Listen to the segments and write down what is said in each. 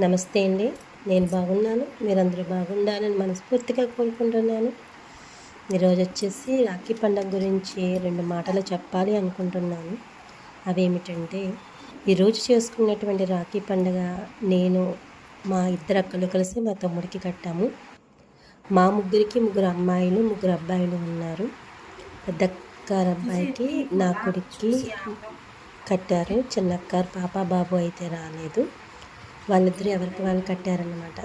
నమస్తే అండి. నేను బాగున్నాను. మీరందరూ బాగుండాలని మనస్ఫూర్తిగా కోరుకుంటున్నాను. ఈరోజు వచ్చేసి రాఖీ పండుగ గురించి రెండు మాటలు చెప్పాలి అనుకుంటున్నాను. అవేమిటంటే ఈరోజు చేసుకున్నటువంటి రాఖీ పండుగ నేను మా ఇద్దరు అక్కలు కలిసి మా తమ్ముడికి కట్టాము. మా ముగ్గురికి ముగ్గురు అమ్మాయిలు ముగ్గురు అబ్బాయిలు ఉన్నారు. పెద్దక్కారు అబ్బాయికి నా కొడుక్కి కట్టారు. చిన్నక్కారు పాప బాబు అయితే రాలేదు. వాళ్ళిద్దరూ ఎవరికి వాళ్ళు కట్టారనమాట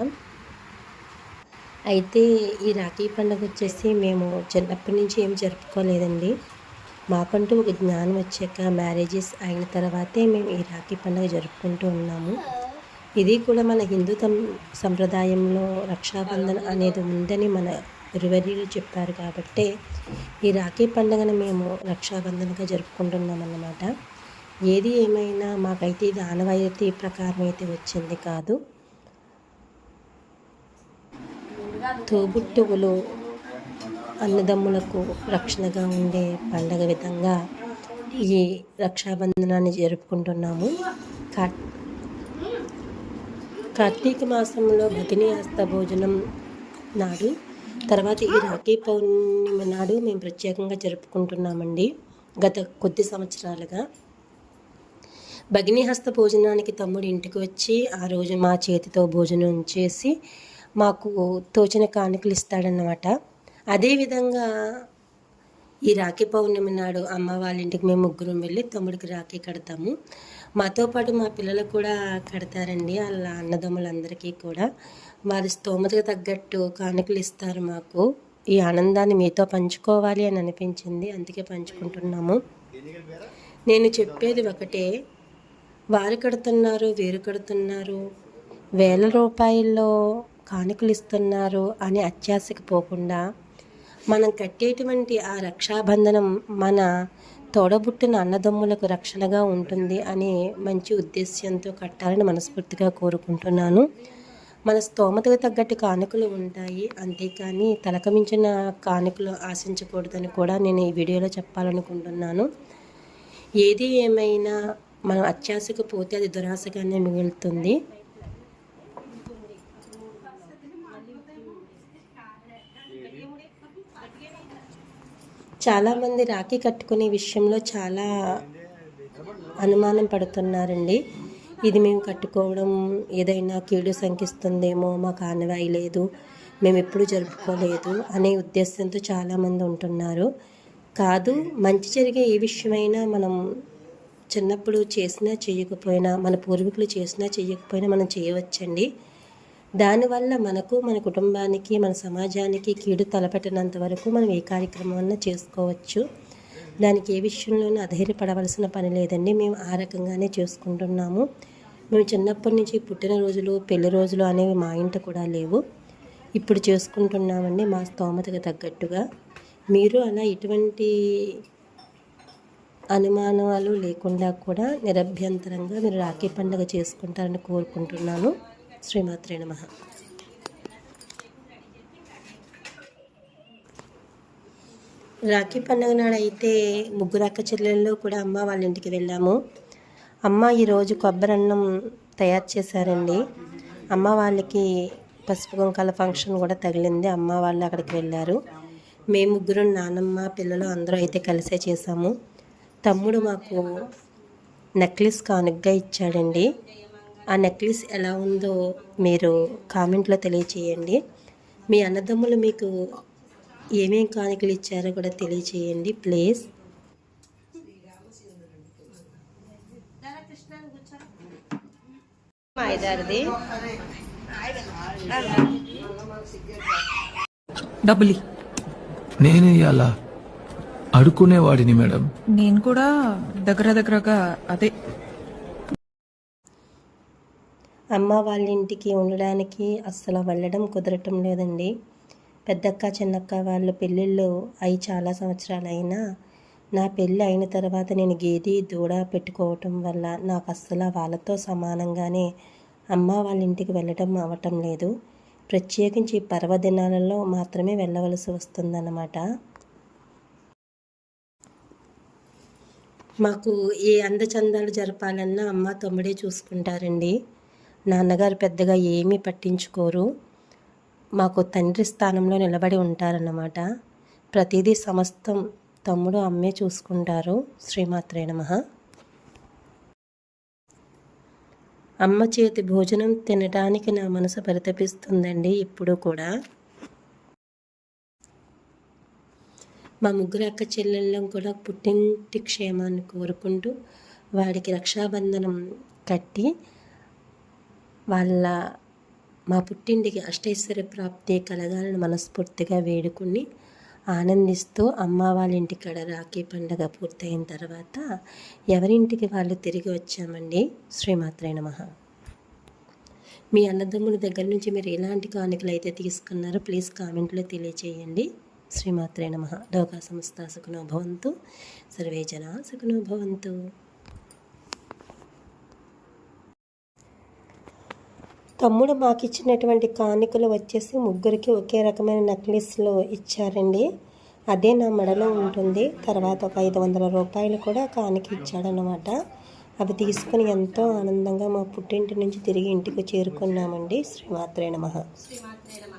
అయితే ఈ రాఖీ పండుగ వచ్చేసి మేము చిన్నప్పటి నుంచి ఏం జరుపుకోలేదండి. మాకంటూ ఒక జ్ఞానం వచ్చాక మ్యారేజెస్ అయిన తర్వాతే మేము ఈ రాఖీ పండుగ జరుపుకుంటూ ఉన్నాము. ఇది కూడా మన హిందూ సంప్రదాయంలో రక్షాబంధన్ అనేది ఉందని మన గురువర్యులు చెప్పారు కాబట్టి ఈ రాఖీ పండుగను మేము రక్షాబంధన్గా జరుపుకుంటున్నాం అన్నమాట ఏది ఏమైనా మాకైతే ఇది ఆనవాయితీ ప్రకారం అయితే వచ్చింది కాదు. తోబుట్టువులు అన్నదమ్ములకు రక్షణగా ఉండే పండగ విధంగా ఈ రక్షాబంధనాన్ని జరుపుకుంటున్నాము. కార్తీక మాసంలో భగిని హస్త భోజనం నాడు తర్వాత ఈ రాఖీ పౌర్ణిమ నాడు మేము ప్రత్యేకంగా జరుపుకుంటున్నామండి. గత కొద్ది సంవత్సరాలుగా. భగినిహస్త భోజనానికి తమ్ముడు ఇంటికి వచ్చి ఆ రోజు మా చేతితో భోజనం చేసి మాకు తోచిన కానుకలు ఇస్తాడన్నమాట. అదేవిధంగా ఈ రాఖీ పౌర్ణమి నాడు అమ్మ వాళ్ళ ఇంటికి మేము ముగ్గురం వెళ్ళి తమ్ముడికి రాఖీ కడతాము. మాతో పాటు మా పిల్లలు కూడా కడతారండి వాళ్ళ అన్నదమ్ములందరికీ కూడా. వారి స్తోమతకు తగ్గట్టు కానుకలు ఇస్తారు మాకు. ఈ ఆనందాన్ని మీతో పంచుకోవాలి అని అనిపించింది అందుకే పంచుకుంటున్నాము. నేను చెప్పేది ఒకటే వారు కడుతున్నారు వీరు కడుతున్నారు వేల రూపాయల్లో కానుకలు ఇస్తున్నారు అని అత్యాశకు పోకుండా మనం కట్టేటువంటి ఆ రక్షాబంధనం మన తోడబుట్టిన అన్నదమ్ములకు రక్షణగా ఉంటుంది అనే మంచి ఉద్దేశ్యంతో కట్టాలని మనస్ఫూర్తిగా కోరుకుంటున్నాను. మన స్తోమతకు తగ్గట్టు కానుకలు ఉంటాయి. అంతేకాని తలకమించిన కానుకలు ఆశించకూడదని కూడా నేను ఈ వీడియోలో చెప్పాలనుకుంటున్నాను. ఏది ఏమైనా మనం అత్యాశకు పోతే అది దురాశగానే మిగులుతుంది. చాలామంది రాఖీ కట్టుకునే విషయంలో చాలా అనుమానం పడుతున్నారండి. ఇది మేము కట్టుకోవడం ఏదైనా కీడు సంకిస్తుందేమో మాకు ఆనవాయి లేదు మేము ఎప్పుడు జరుపుకోలేదు అనే ఉద్దేశంతో చాలామంది ఉంటున్నారు. కాదు మంచి జరిగే ఏ విషయమైనా మనం చిన్నప్పుడు చేసినా చేయకపోయినా మన పూర్వీకులు చేసినా చేయకపోయినా మనం చేయవచ్చండి. దానివల్ల మనకు మన కుటుంబానికి మన సమాజానికి కీడు తలపెట్టినంత వరకు మనం ఏ కార్యక్రమం చేసుకోవచ్చు. దానికి ఏ విషయంలోనూ అధైర్యపడవలసిన పని లేదండి. మేము ఆ రకంగానే చేసుకుంటున్నాము. మేము చిన్నప్పటి నుంచి పుట్టినరోజులు పెళ్ళి రోజులు అనేవి మా ఇంట కూడా లేవు. ఇప్పుడు చేసుకుంటున్నామండి మా స్తోమతకు తగ్గట్టుగా. మీరు అలా ఎటువంటి అనుమానాలు లేకుండా కూడా నిరభ్యంతరంగా మీరు రాఖీ పండుగ చేసుకుంటారని కోరుకుంటున్నాను. శ్రీమాత్రే నమ. రాఖీ పండుగ నాడైతే ముగ్గురు అక్క చెల్లెళ్ళు కూడా అమ్మ వాళ్ళ ఇంటికి వెళ్ళాము. అమ్మ ఈరోజు కొబ్బరి అన్నం తయారు చేశారండి. అమ్మ వాళ్ళకి పసుపు కుంకాల ఫంక్షన్ కూడా తగిలింది. అమ్మ వాళ్ళు అక్కడికి వెళ్ళారు. మేము ముగ్గురు నానమ్మ పిల్లలు అందరూ అయితే కలిసే చేసాము తమ్ముడు మాకు నెక్లెస్ కానుకగా ఇచ్చాడండి. ఆ నెక్లెస్ ఎలా ఉందో మీరు కామెంట్లో తెలియచేయండి. మీ అన్నదమ్ములు మీకు ఏమేం కానుకలు ఇచ్చారో కూడా తెలియచేయండి ప్లీజ్. డబ్బులి. నేను ఇవాళ అడుక్కునేవాడిని మేడం. నేను కూడా దగ్గర దగ్గరగా అదే. అమ్మ వాళ్ళ ఇంటికి ఉండడానికి అస్సలు వెళ్ళడం కుదరటం లేదండి. పెద్దక్క చిన్నక్క వాళ్ళ పెళ్ళిళ్ళు అయి చాలా సంవత్సరాలు అయినా నా పెళ్ళి అయిన తర్వాత నేను గేది దూడ పెట్టుకోవటం వల్ల నాకు అస్సలు వాళ్ళతో సమానంగానే అమ్మ వాళ్ళ ఇంటికి వెళ్ళటం అవ్వటం లేదు. ప్రత్యేకించి పర్వదినాలలో మాత్రమే వెళ్ళవలసి వస్తుందన్నమాట. మాకు ఏ అందచందాలు జరపాలన్నా అమ్మ తమ్ముడే చూసుకుంటారండి. నాన్నగారు పెద్దగా ఏమీ పట్టించుకోరు. మాకు తండ్రి స్థానంలో నిలబడి ఉంటారన్నమాట. ప్రతిదీ సమస్తం తమ్ముడు అమ్మే చూసుకుంటారు. శ్రీమాత్రే నమ. అమ్మ చేతి భోజనం తినడానికి నా మనసు పరితపిస్తుందండి. ఇప్పుడు కూడా మా ముగ్గురు అక్క చెల్లెళ్ళం కూడా పుట్టింటి క్షేమాన్ని కోరుకుంటూ వాడికి రక్షాబంధనం కట్టి వాళ్ళ మా పుట్టింటికి అష్టైశ్వర్య ప్రాప్తి కలగాలని మనస్ఫూర్తిగా వేడుకుని ఆనందిస్తూ అమ్మ వాళ్ళ ఇంటికాడ రాఖీ పండగ పూర్తయిన తర్వాత ఎవరింటికి వాళ్ళు తిరిగి వచ్చామండి? శ్రీమాత్రే నమ. మీ అన్నదమ్ముల దగ్గర నుంచి మీరు ఎలాంటి కానుకలు అయితే తీసుకున్నారో ప్లీజ్ కామెంట్లో తెలియచేయండి. శ్రీమాత్రే నమ. లోకా సంస్థ సుఖనో భవంతు. సర్వే జనా సుఖనో భవంతు. తమ్ముడు మాకు ఇచ్చినటువంటి కానుకలు వచ్చేసి ముగ్గురికి ఒకే రకమైన నెక్లెస్లో ఇచ్చారండి. అదే నా మెడలో ఉంటుంది. తర్వాత ఒక ఐదు వందల రూపాయలు కూడా కానుక ఇచ్చాడనమాట అవి తీసుకుని ఎంతో ఆనందంగా మా పుట్టింటి నుంచి తిరిగి ఇంటికి చేరుకున్నామండి. శ్రీమాత్రే నమ. శ్రీమాత్రే నమ.